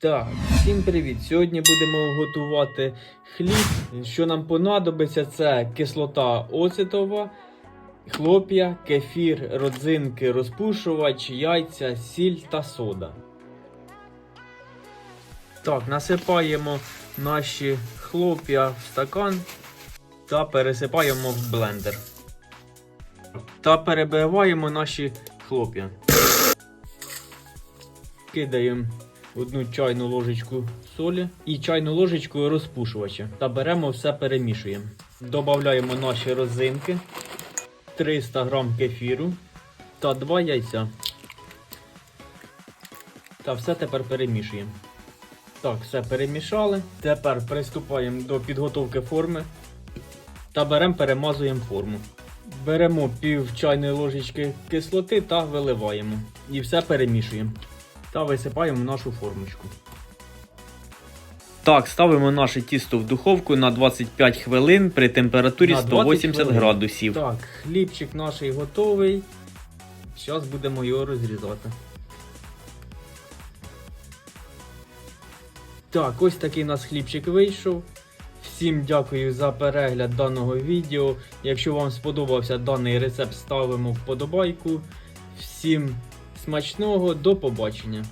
Так, всім привіт! Сьогодні будемо готувати хліб. Що нам понадобиться, це кислота оцетова, хлоп'я, кефір, родзинки, розпушувач, яйця, сіль та сода. Так, насипаємо наші хлоп'я в стакан та пересипаємо в блендер. Та перебиваємо наші хлоп'я. Кидаємо одну чайну ложечку солі і чайну ложечку розпушувача. Та беремо все перемішуємо. Додаємо наші розинки, 300 грам кефіру та 2 яйця. Та все тепер перемішуємо. Так, все перемішали. Тепер приступаємо до підготовки форми та беремо, перемазуємо форму. Беремо пів чайної ложечки кислоти та виливаємо. І все перемішуємо. Та висипаємо в нашу формочку. Так, ставимо наше тісто в духовку на 25 хвилин при температурі На 180 хвилин. градусів. Так, хлібчик наш готовий. Зараз будемо його розрізати. Так, ось такий у нас хлібчик вийшов. Всім дякую за перегляд даного відео. Якщо вам сподобався даний рецепт, ставимо вподобайку. Всім смачного, до побачення!